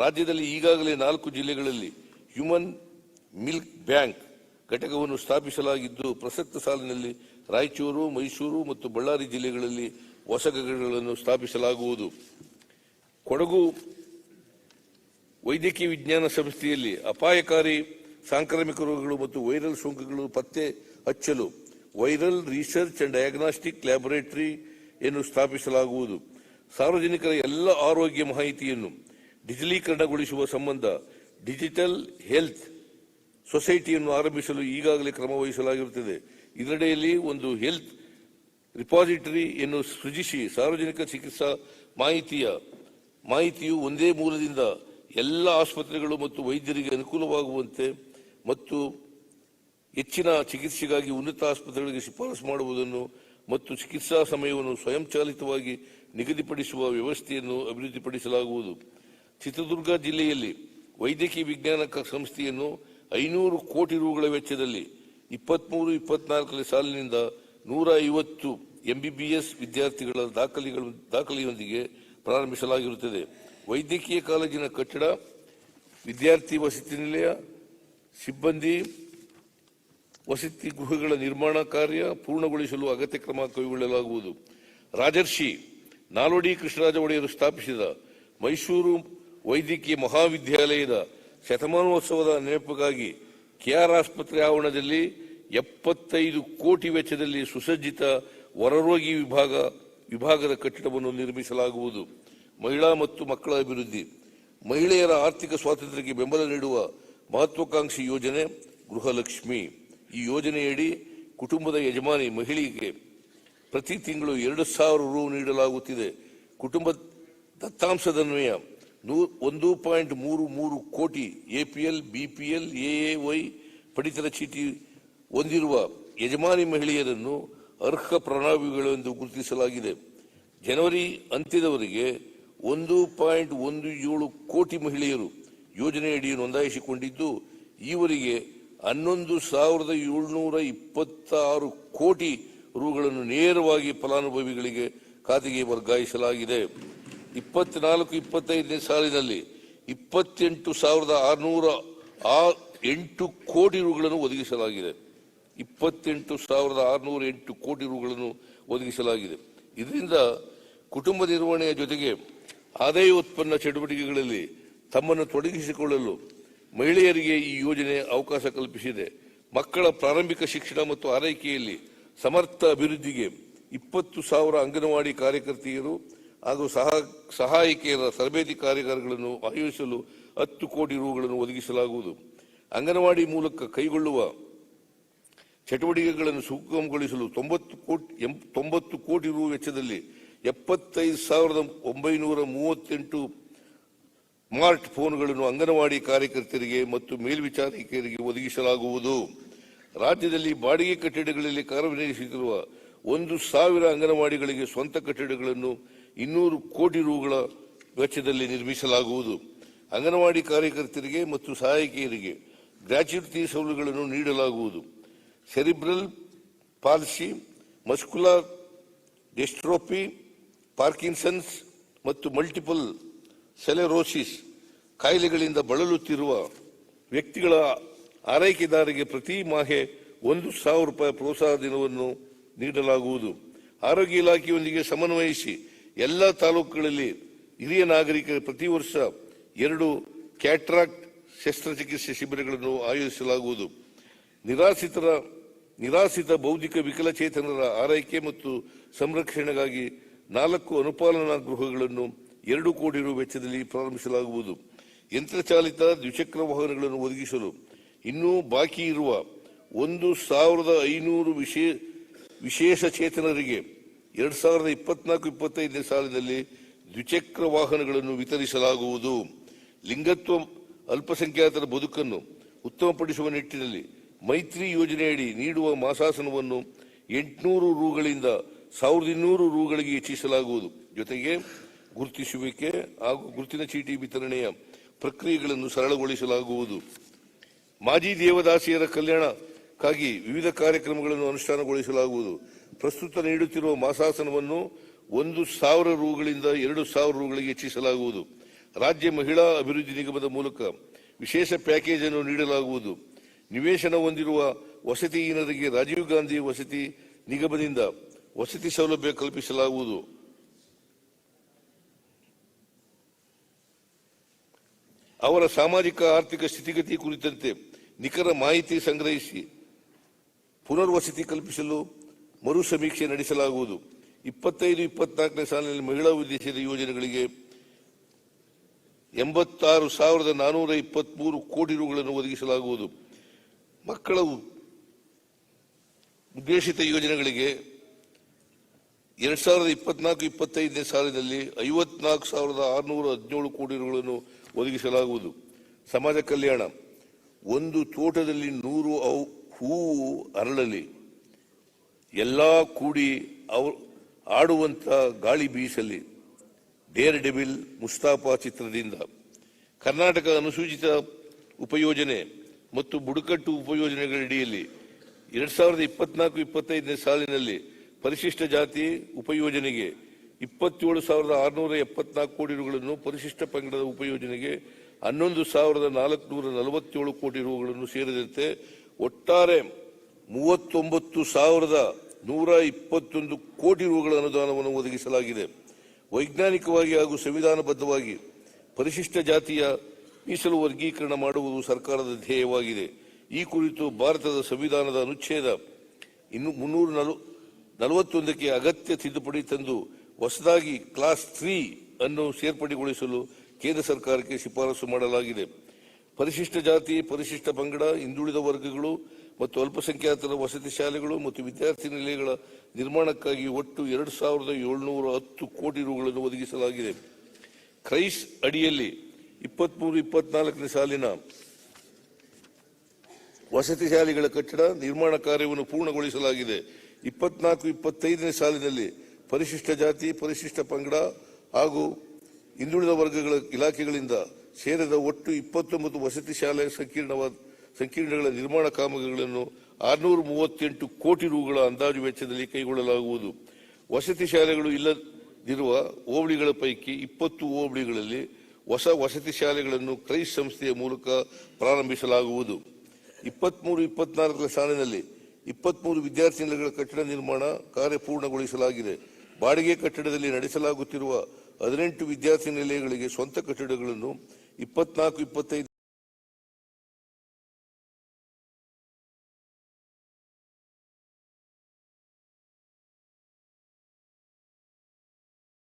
ರಾಜ್ಯದಲ್ಲಿ ಈಗಾಗಲೇ ನಾಲ್ಕು ಜಿಲ್ಲೆಗಳಲ್ಲಿ ಹ್ಯೂಮನ್ ಮಿಲ್ಕ್ ಬ್ಯಾಂಕ್ ಘಟಕವನ್ನು ಸ್ಥಾಪಿಸಲಾಗಿದ್ದು, ಪ್ರಸಕ್ತ ಸಾಲಿನಲ್ಲಿ ರಾಯಚೂರು, ಮೈಸೂರು ಮತ್ತು ಬಳ್ಳಾರಿ ಜಿಲ್ಲೆಗಳಲ್ಲಿ ಹೊಸ ಘಟಕಗಳನ್ನು ಸ್ಥಾಪಿಸಲಾಗುವುದು. ಕೊಡಗು ವೈದ್ಯಕೀಯ ವಿಜ್ಞಾನ ಸಂಸ್ಥೆಯಲ್ಲಿ ಅಪಾಯಕಾರಿ ಸಾಂಕ್ರಾಮಿಕ ರೋಗಗಳು ಮತ್ತು ವೈರಲ್ ಸೋಂಕುಗಳು ಪತ್ತೆ ಹಚ್ಚಲು ವೈರಲ್ ರಿಸರ್ಚ್ ಅಂಡ್ ಡಯಾಗ್ನಾಸ್ಟಿಕ್ ಲ್ಯಾಬೊರೇಟರಿಯನ್ನು ಸ್ಥಾಪಿಸಲಾಗುವುದು. ಸಾರ್ವಜನಿಕರ ಎಲ್ಲ ಆರೋಗ್ಯ ಮಾಹಿತಿಯನ್ನು ಡಿಜಿಟಲೀಕರಣಗೊಳಿಸುವ ಸಂಬಂಧ ಡಿಜಿಟಲ್ ಹೆಲ್ತ್ ಸೊಸೈಟಿಯನ್ನು ಆರಂಭಿಸಲು ಈಗಾಗಲೇ ಕ್ರಮ ವಹಿಸಲಾಗಿರುತ್ತದೆ ಇದರಡಿಯಲ್ಲಿ ಒಂದು ಹೆಲ್ತ್ ರಿಪಾಸಿಟರಿಯನ್ನು ಸೃಜಿಸಿ ಸಾರ್ವಜನಿಕ ಚಿಕಿತ್ಸಾ ಮಾಹಿತಿಯ, ಮಾಹಿತಿಯು ಒಂದೇ ಮೂಲದಿಂದ ಎಲ್ಲ ಆಸ್ಪತ್ರೆಗಳು ಮತ್ತು ವೈದ್ಯರಿಗೆ ಅನುಕೂಲವಾಗುವಂತೆ ಮತ್ತು ಹೆಚ್ಚಿನ ಚಿಕಿತ್ಸೆಗಾಗಿ ಉನ್ನತ ಆಸ್ಪತ್ರೆಗಳಿಗೆ ಶಿಫಾರಸು ಮಾಡುವುದನ್ನು ಮತ್ತು ಚಿಕಿತ್ಸಾ ಸಮಯವನ್ನು ಸ್ವಯಂಚಾಲಿತವಾಗಿ ನಿಗದಿಪಡಿಸುವ ವ್ಯವಸ್ಥೆಯನ್ನು ಅಭಿವೃದ್ಧಿಪಡಿಸಲಾಗುವುದು. ಚಿತ್ರದುರ್ಗ ಜಿಲ್ಲೆಯಲ್ಲಿ ವೈದ್ಯಕೀಯ ವಿಜ್ಞಾನ ಸಂಸ್ಥೆಯನ್ನು ಐನೂರು ಕೋಟಿ ರುಗಳ ವೆಚ್ಚದಲ್ಲಿ ಇಪ್ಪತ್ಮೂರು ಇಪ್ಪತ್ನಾಲ್ಕನೇ ಸಾಲಿನಿಂದ ನೂರ ಐವತ್ತು ಎಂಬಿಬಿಎಸ್ ವಿದ್ಯಾರ್ಥಿಗಳ ದಾಖಲೆಗಳು, ದಾಖಲೆಯೊಂದಿಗೆ ಪ್ರಾರಂಭಿಸಲಾಗಿರುತ್ತದೆ. ವೈದ್ಯಕೀಯ ಕಾಲೇಜಿನ ಕಟ್ಟಡ, ವಿದ್ಯಾರ್ಥಿ ವಸತಿ ನಿಲಯ, ಸಿಬ್ಬಂದಿ, ವಸತಿ ಗೃಹಗಳ ನಿರ್ಮಾಣ ಕಾರ್ಯ ಪೂರ್ಣಗೊಳಿಸಲು ಅಗತ್ಯ ಕ್ರಮ ಕೈಗೊಳ್ಳಲಾಗುವುದು. ರಾಜರ್ಷಿ ನಾಲ್ವಡಿ ಕೃಷ್ಣರಾಜ ಒಡೆಯರು ಸ್ಥಾಪಿಸಿದ ಮೈಸೂರು ವೈದ್ಯಕೀಯ ಮಹಾವಿದ್ಯಾಲಯದ ಶತಮಾನೋತ್ಸವದ ನೆನಪಿಗಾಗಿ ಕೆಆರ್ ಆಸ್ಪತ್ರೆ ಆವರಣದಲ್ಲಿ ಎಪ್ಪತ್ತೈದು ಕೋಟಿ ವೆಚ್ಚದಲ್ಲಿ ಸುಸಜ್ಜಿತ ಹೊರರೋಗಿ ವಿಭಾಗ, ವಿಭಾಗದ ಕಟ್ಟಡವನ್ನು ನಿರ್ಮಿಸಲಾಗುವುದು. ಮಹಿಳಾ ಮತ್ತು ಮಕ್ಕಳ ಅಭಿವೃದ್ಧಿ. ಮಹಿಳೆಯರ ಆರ್ಥಿಕ ಸ್ವಾತಂತ್ರ್ಯಕ್ಕೆ ಬೆಂಬಲ ನೀಡುವ ಮಹತ್ವಾಕಾಂಕ್ಷಿ ಯೋಜನೆ ಗೃಹಲಕ್ಷ್ಮಿ. ಈ ಯೋಜನೆಯಡಿ ಕುಟುಂಬದ ಯಜಮಾನಿ ಮಹಿಳೆಗೆ ಪ್ರತಿ ತಿಂಗಳು ಎರಡು ಸಾವಿರ ರು ನೀಡಲಾಗುತ್ತಿದೆ. ಕುಟುಂಬ ದತ್ತಾಂಶದನ್ವಯ ನೂ- ಒಂದು ಪಾಯಿಂಟ್ ಮೂರು ಮೂರು ಕೋಟಿ ಎಪಿಎಲ್ ಬಿಪಿಎಲ್ ಎಎವೈ ಪಡಿತರ ಚೀಟಿ ಹೊಂದಿರುವ ಯಜಮಾನಿ ಮಹಿಳೆಯರನ್ನು ಅರ್ಹ ಪ್ರಣಾಳಿಗಳೆಂದು ಗುರುತಿಸಲಾಗಿದೆ. ಜನವರಿ ಅಂತ್ಯದವರೆಗೆ ಒಂದು ಪಾಯಿಂಟ್ ಒಂದು ಏಳು ಕೋಟಿ ಮಹಿಳೆಯರು ಯೋಜನೆಯಡಿ ನೋಂದಾಯಿಸಿಕೊಂಡಿದ್ದು, ಈವರೆಗೆ ಹನ್ನೊಂದು ಸಾವಿರದ ಏಳ್ನೂರ ಇಪ್ಪತ್ತಾರು ಕೋಟಿ ರುಗಳನ್ನು ನೇರವಾಗಿ ಫಲಾನುಭವಿಗಳಿಗೆ ಖಾತೆಗೆ ವರ್ಗಾಯಿಸಲಾಗಿದೆ. ಇಪ್ಪತ್ನಾಲ್ಕು, ಇಪ್ಪತ್ತೈದನೇ ಸಾಲಿನಲ್ಲಿ ಇಪ್ಪತ್ತೆಂಟು ಸಾವಿರದ ಆರುನೂರ ಆ- ಎಂಟು ಕೋಟಿ ರುಗಳನ್ನು ಒದಗಿಸಲಾಗಿದೆ. ಇಪ್ಪತ್ತೆಂಟು ಸಾವಿರದ ಆರುನೂರ ಎಂಟು ಕೋಟಿ ರುಗಳನ್ನು ಒದಗಿಸಲಾಗಿದೆ. ಇದರಿಂದ ಕುಟುಂಬ ನಿರ್ವಹಣೆಯ ಜೊತೆಗೆ ಆದಾಯ ಉತ್ಪನ್ನ ಚಟುವಟಿಕೆಗಳಲ್ಲಿ ತಮ್ಮನ್ನು ತೊಡಗಿಸಿಕೊಳ್ಳಲು ಮಹಿಳೆಯರಿಗೆ ಈ ಯೋಜನೆ ಅವಕಾಶ ಕಲ್ಪಿಸಿದೆ. ಮಕ್ಕಳ ಪ್ರಾರಂಭಿಕ ಶಿಕ್ಷಣ ಮತ್ತು ಆರೈಕೆಯಲ್ಲಿ ಸಮರ್ಥ ಅಭಿವೃದ್ಧಿಗೆ ಇಪ್ಪತ್ತು ಸಾವಿರ ಅಂಗನವಾಡಿ ಕಾರ್ಯಕರ್ತೆಯರು ಹಾಗೂ ಸಹ ಸಹಾಯಕಿಯರ ತರಬೇತಿ ಕಾರ್ಯಾಗಾರಗಳನ್ನು ಆಯೋಜಿಸಲು ಹತ್ತು ಕೋಟಿ ರೂಗಳನ್ನು ಒದಗಿಸಲಾಗುವುದು. ಅಂಗನವಾಡಿ ಮೂಲಕ ಕೈಗೊಳ್ಳುವ ಚಟುವಟಿಕೆಗಳನ್ನು ಸುಗಮಗೊಳಿಸಲು ತೊಂಬತ್ತು ಕೋಟಿ ತೊಂಬತ್ತು ಕೋಟಿ ರು ವೆಚ್ಚದಲ್ಲಿ ಎಪ್ಪತ್ತೈದು ಸಾವಿರದ ಒಂಬೈನೂರ ಮೂವತ್ತೆಂಟು ಸ್ಮಾರ್ಟ್ ಫೋನ್ಗಳನ್ನು ಅಂಗನವಾಡಿ ಕಾರ್ಯಕರ್ತರಿಗೆ ಮತ್ತು ಮೇಲ್ವಿಚಾರಕರಿಗೆ ಒದಗಿಸಲಾಗುವುದು. ರಾಜ್ಯದಲ್ಲಿ ಬಾಡಿಗೆ ಕಟ್ಟಡಗಳಲ್ಲಿ ಕಾರ್ಯನಿರ್ವಹಿಸುತ್ತಿರುವ ಒಂದು ಸಾವಿರ ಅಂಗನವಾಡಿಗಳಿಗೆ ಸ್ವಂತ ಕಟ್ಟಡಗಳನ್ನು ಇನ್ನೂರು ಕೋಟಿ ರೂಗಳ ವೆಚ್ಚದಲ್ಲಿ ನಿರ್ಮಿಸಲಾಗುವುದು. ಅಂಗನವಾಡಿ ಕಾರ್ಯಕರ್ತರಿಗೆ ಮತ್ತು ಸಹಾಯಕಿಯರಿಗೆ ಗ್ರಾಚ್ಯುಟಿ ಸೌಲಭ್ಯಗಳನ್ನು ನೀಡಲಾಗುವುದು. Cerebral palsy, muscular dystrophy, Parkinson's ಮತ್ತು ಮಲ್ಟಿಪಲ್ ಸೆಲೆರೋಸಿಸ್ ಕಾಯಿಲೆಗಳಿಂದ ಬಳಲುತ್ತಿರುವ ವ್ಯಕ್ತಿಗಳ ಆರೈಕೆದಾರರಿಗೆ ಪ್ರತಿ ಮಾಹೆ ಒಂದು ಸಾವಿರ ರೂಪಾಯಿ ಪ್ರೋತ್ಸಾಹ ದಿನವನ್ನು ನೀಡಲಾಗುವುದು. ಆರೋಗ್ಯ ಇಲಾಖೆಯೊಂದಿಗೆ ಸಮನ್ವಯಿಸಿ ಎಲ್ಲ ತಾಲೂಕುಗಳಲ್ಲಿ ಹಿರಿಯ ನಾಗರಿಕರ ಪ್ರತಿ ವರ್ಷ ಎರಡು ಕ್ಯಾಟ್ರಾಕ್ಟ್ ಶಸ್ತ್ರಚಿಕಿತ್ಸೆ ಶಿಬಿರಗಳನ್ನು ಆಯೋಜಿಸಲಾಗುವುದು. ನಿರಾಶ್ರಿತರ, ನಿರಾಶ್ರಿತ ಬೌದ್ಧಿಕ ವಿಕಲಚೇತನರ ಆರೈಕೆ ಮತ್ತು ಸಂರಕ್ಷಣೆಗಾಗಿ ನಾಲ್ಕು ಅನುಪಾಲನಾ ಗೃಹಗಳನ್ನು ಎರಡು ಕೋಟಿ ರು ವೆಚ್ಚದಲ್ಲಿ ಪ್ರಾರಂಭಿಸಲಾಗುವುದು. ಯಂತ್ರಚಾಲಿತ ದ್ವಿಚಕ್ರ ವಾಹನಗಳನ್ನು ಒದಗಿಸಲು ಇನ್ನೂ ಬಾಕಿ ಇರುವ ಒಂದು ಸಾವಿರದ ಐನೂರು ವಿಶೇ- ವಿಶೇಷ ಚೇತನರಿಗೆ ಎರಡ್ ಸಾವಿರದ ಇಪ್ಪತ್ನಾಲ್ಕು, ಇಪ್ಪತ್ತೈದನೇ ಸಾಲಿನಲ್ಲಿ ದ್ವಿಚಕ್ರ ವಾಹನಗಳನ್ನು ವಿತರಿಸಲಾಗುವುದು. ಲಿಂಗತ್ವ, ಅಲ್ಪಸಂಖ್ಯಾತರ ಬದುಕನ್ನು ಉತ್ತಮಪಡಿಸುವ ನಿಟ್ಟಿನಲ್ಲಿ ಮೈತ್ರಿ ಯೋಜನೆಯಡಿ ನೀಡುವ ಮಾಸಾಸನವನ್ನು ಎಂಟುನೂರು ರೂಗಳಿಂದ ಸಾವಿರದ ಇನ್ನೂರು ರೂಗಳಿಗೆ ಹೆಚ್ಚಿಸಲಾಗುವುದು. ಜೊತೆಗೆ ಗುರುತಿಸುವಿಕೆ ಹಾಗೂ ಗುರುತಿನ ಚೀಟಿ ವಿತರಣೆಯ ಪ್ರಕ್ರಿಯೆಗಳನ್ನು ಸರಳಗೊಳಿಸಲಾಗುವುದು. ಮಾಜಿ ದೇವದಾಸಿಯರ ಕಲ್ಯಾಣಕ್ಕಾಗಿ ವಿವಿಧ ಕಾರ್ಯಕ್ರಮಗಳನ್ನು ಅನುಷ್ಠಾನಗೊಳಿಸಲಾಗುವುದು. ಪ್ರಸ್ತುತ ನೀಡುತ್ತಿರುವ ಮಾಸಾಸನವನ್ನು ಒಂದು ಸಾವಿರ ರೂಗಳಿಂದ ಎರಡು ಸಾವಿರ ರೂಗಳಿಗೆ ಹೆಚ್ಚಿಸಲಾಗುವುದು. ರಾಜ್ಯ ಮಹಿಳಾ ಅಭಿವೃದ್ಧಿ ನಿಗಮದ ಮೂಲಕ ವಿಶೇಷ ಪ್ಯಾಕೇಜ್ ಅನ್ನು ನೀಡಲಾಗುವುದು. ನಿವೇಶನ ಹೊಂದಿರುವ ವಸತಿಹೀನರಿಗೆ ರಾಜೀವ್ ಗಾಂಧಿ ವಸತಿ ನಿಗಮದಿಂದ ವಸತಿ ಸೌಲಭ್ಯ ಕಲ್ಪಿಸಲಾಗುವುದು. ಅವರ ಸಾಮಾಜಿಕ, ಆರ್ಥಿಕ ಸ್ಥಿತಿಗತಿ ಕುರಿತಂತೆ ನಿಖರ ಮಾಹಿತಿ ಸಂಗ್ರಹಿಸಿ ಪುನರ್ವಸತಿ ಕಲ್ಪಿಸಲು ಮರು ಸಮೀಕ್ಷೆ ನಡೆಸಲಾಗುವುದು. ಇಪ್ಪತ್ತೈದು, ಇಪ್ಪತ್ನಾಲ್ಕನೇ ಸಾಲಿನಲ್ಲಿ ಮಹಿಳಾ ಉದ್ದೇಶಿತ ಯೋಜನೆಗಳಿಗೆ ಎಂಬತ್ತಾರು ಸಾವಿರದ ನಾನೂರ ಇಪ್ಪತ್ಮೂರು ಕೋಟಿ ರುಗಳನ್ನು ಒದಗಿಸಲಾಗುವುದು. ಮಕ್ಕಳ ಉದ್ದೇಶಿತ ಯೋಜನೆಗಳಿಗೆ ಎರಡ್ ಸಾವಿರದ ಇಪ್ಪತ್ನಾಲ್ಕು, ಇಪ್ಪತ್ತೈದನೇ ಸಾಲಿನಲ್ಲಿ ಐವತ್ನಾಲ್ಕು ಸಾವಿರದ ಆರುನೂರ ಹದಿನೇಳು ಕೋಟಿ ರುಗಳನ್ನು ಒದಗಿಸಲಾಗುವುದು. ಸಮಾಜ ಕಲ್ಯಾಣ, ಒಂದು ತೋಟದಲ್ಲಿ ನೂರು ಹೂವು ಅರಳಲಿ. ಎಲ್ಲಾ ಕೂಡಿ ಅವ ಆಡುವಂತ ಗಾಳಿ ಬೀಸಲಿ. ಡೇರ್ ಡೆಬಿಲ್ ಮುಸ್ತಾಫಾ ಚಿತ್ರದಿಂದ. ಕರ್ನಾಟಕ ಅನುಸೂಚಿತ ಉಪಯೋಜನೆ ಮತ್ತು ಬುಡಕಟ್ಟು ಉಪಯೋಜನೆಗಳಡಿಯಲ್ಲಿ ಎರಡು ಸಾವಿರದ ಇಪ್ಪತ್ನಾಲ್ಕು, ಇಪ್ಪತ್ತೈದನೇ ಸಾಲಿನಲ್ಲಿ ಪರಿಶಿಷ್ಟ ಜಾತಿ ಉಪಯೋಜನೆಗೆ ಇಪ್ಪತ್ತೇಳು ಸಾವಿರದ ಆರುನೂರ ಎಪ್ಪತ್ನಾಲ್ಕು ಕೋಟಿ ರುಗಳನ್ನು ಪರಿಶಿಷ್ಟ ಪಂಗಡದ ಉಪಯೋಜನೆಗೆ ಹನ್ನೊಂದು ಸಾವಿರದ ನಾಲ್ಕುನೂರ ನಲವತ್ತೇಳು ಕೋಟಿ ರುಗಳನ್ನು ಸೇರಿದಂತೆ ಒಟ್ಟಾರೆ ಮೂವತ್ತೊಂಬತ್ತು ಸಾವಿರದ ನೂರ ಇಪ್ಪತ್ತೊಂದು ಕೋಟಿ ರೂಗಳ ಅನುದಾನವನ್ನು ಒದಗಿಸಲಾಗಿದೆ. ವೈಜ್ಞಾನಿಕವಾಗಿ ಹಾಗೂ ಸಂವಿಧಾನಬದ್ಧವಾಗಿ ಪರಿಶಿಷ್ಟ ಜಾತಿಯ ಮೀಸಲು ವರ್ಗೀಕರಣ ಮಾಡುವುದು ಸರ್ಕಾರದ ಧ್ಯೇಯವಾಗಿದೆ. ಈ ಕುರಿತು ಭಾರತದ ಸಂವಿಧಾನದ ಅನುಚ್ಛೇದ ಇನ್ನು ಮುನ್ನೂರ ನಲು, ನಲವತ್ತೊಂದಕ್ಕೆ ಅಗತ್ಯ ತಿದ್ದುಪಡಿ ತಂದು ಹೊಸದಾಗಿ ಕ್ಲಾಸ್ ತ್ರೀ ಅನ್ನು ಸೇರ್ಪಡೆಗೊಳಿಸಲು ಕೇಂದ್ರ ಸರ್ಕಾರಕ್ಕೆ ಶಿಫಾರಸು ಮಾಡಲಾಗಿದೆ. ಪರಿಶಿಷ್ಟ ಜಾತಿ, ಪರಿಶಿಷ್ಟ ಪಂಗಡ, ಹಿಂದುಳಿದ ವರ್ಗಗಳು ಮತ್ತು ಅಲ್ಪಸಂಖ್ಯಾತರ ವಸತಿ ಶಾಲೆಗಳು ಮತ್ತು ವಿದ್ಯಾರ್ಥಿ ನಿಲಯಗಳ ನಿರ್ಮಾಣಕ್ಕಾಗಿ ಒಟ್ಟು ಎರಡು ಸಾವಿರದ ಏಳ್ನೂರ ಹತ್ತು ಕೋಟಿ ರೂಗಳನ್ನು ಒದಗಿಸಲಾಗಿದೆ. ಕ್ರೈಸ್ ಅಡಿಯಲ್ಲಿ ಇಪ್ಪತ್ಮೂರು, ಇಪ್ಪತ್ನಾಲ್ಕನೇ ಸಾಲಿನ ವಸತಿ ಶಾಲೆಗಳ ಕಟ್ಟಡ ನಿರ್ಮಾಣ ಕಾರ್ಯವನ್ನು ಪೂರ್ಣಗೊಳಿಸಲಾಗಿದೆ. ಇಪ್ಪತ್ನಾಲ್ಕು, ಇಪ್ಪತ್ತೈದನೇ ಸಾಲಿನಲ್ಲಿ ಪರಿಶಿಷ್ಟ ಜಾತಿ, ಪರಿಶಿಷ್ಟ ಪಂಗಡ ಹಾಗೂ ಹಿಂದುಳಿದ ವರ್ಗಗಳ ಇಲಾಖೆಗಳಿಂದ ಸೇರಿದ ಒಟ್ಟು ಇಪ್ಪತ್ತೊಂಬತ್ತು ವಸತಿ ಶಾಲೆ ಸಂಕೀರ್ಣವಾದ ಸಂಕೀರ್ಣಗಳ ನಿರ್ಮಾಣ ಕಾಮಗಾರಿಗಳನ್ನು ಆರುನೂರ ಮೂವತ್ತೆಂಟು ಕೋಟಿ ರೂಗಳ ಅಂದಾಜು ವೆಚ್ಚದಲ್ಲಿ ಕೈಗೊಳ್ಳಲಾಗುವುದು. ವಸತಿ ಶಾಲೆಗಳು ಇಲ್ಲದಿರುವ ಹೋಬಳಿಗಳ ಪೈಕಿ ಇಪ್ಪತ್ತು ಹೋಬಳಿಗಳಲ್ಲಿ ಹೊಸ ವಸತಿ ಶಾಲೆಗಳನ್ನು ಕ್ರೈಸ್ ಸಂಸ್ಥೆಯ ಮೂಲಕ ಪ್ರಾರಂಭಿಸಲಾಗುವುದು. ಇಪ್ಪತ್ಮೂರು, ಇಪ್ಪತ್ನಾಲ್ಕರ ಸಾಲಿನಲ್ಲಿ ಇಪ್ಪತ್ಮೂರು ವಿದ್ಯಾರ್ಥಿ ನಿಲಯಗಳ ಕಟ್ಟಡ ನಿರ್ಮಾಣ ಕಾರ್ಯ ಪೂರ್ಣಗೊಳಿಸಲಾಗಿದೆ ಬಾಡಿಗೆ ಕಟ್ಟಡದಲ್ಲಿ ನಡೆಸಲಾಗುತ್ತಿರುವ ಹದಿನೆಂಟು ವಿದ್ಯಾರ್ಥಿ ನಿಲಯಗಳಿಗೆ ಸ್ವಂತ ಕಟ್ಟಡಗಳನ್ನು ಇಪ್ಪತ್ನಾಲ್ಕು, ಇಪ್ಪತ್ತೈದು